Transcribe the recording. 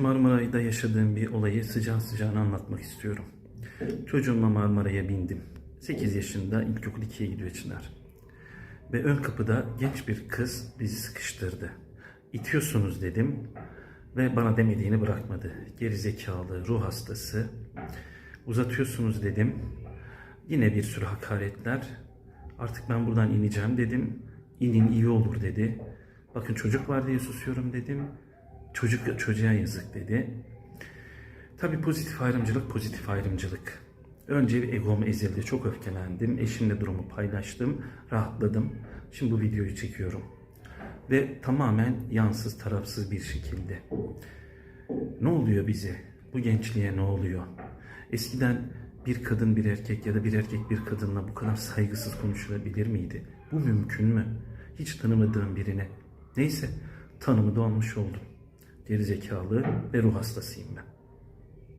Marmaray'da yaşadığım bir olayı sıcağı sıcağına anlatmak istiyorum. Çocuğumla Marmaray'a bindim. 8 yaşında ilkokul 2'ye gidiyor Çınar. Ve ön kapıda genç bir kız bizi sıkıştırdı. İtiyorsunuz dedim ve bana demediğini bırakmadı. Geri zekalı, ruh hastası. Uzatıyorsunuz dedim. Yine bir sürü hakaretler. Artık ben buradan ineceğim dedim. İnin iyi olur dedi. Bakın çocuk var diye susuyorum dedim. Çocuk çocuğa yazık dedi. Tabii pozitif ayrımcılık pozitif ayrımcılık. Önce bir egom ezildi. Çok öfkelendim. Eşimle durumu paylaştım. Rahatladım. Şimdi bu videoyu çekiyorum. Ve tamamen yansız tarafsız bir şekilde. Ne oluyor bize? Bu gençliğe ne oluyor? Eskiden bir kadın bir erkek ya da bir erkek bir kadınla bu kadar saygısız konuşulabilir miydi? Bu mümkün mü? Hiç tanımadığım birine. Neyse tanımı da almış oldum. Gerizekalı ve ruh hastasıyım ben.